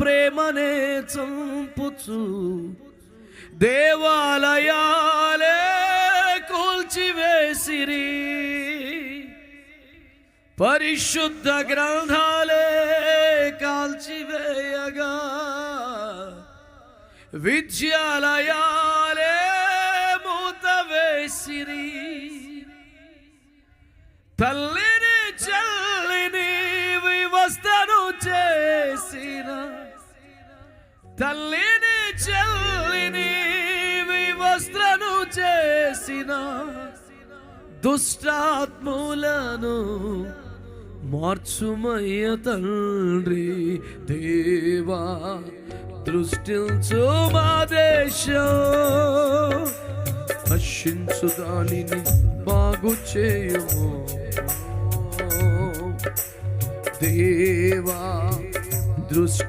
ప్రేమనే చంపుచు దేవాలయాలే కూల్చివేసిరి. పరిశుద్ధ గ్రంథాలే కాల్చివేయగా. విద్యాలయాలే మూత వేసిరి తల్లిని చెల్లిని వివస్త్రను చేసిన దుష్టాత్ములను మార్చుమయ్య తండ్రి దేవా దృష్టించు మా దేశం. హర్షించు దానిని బాగు చేయము. దేవా దృష్టి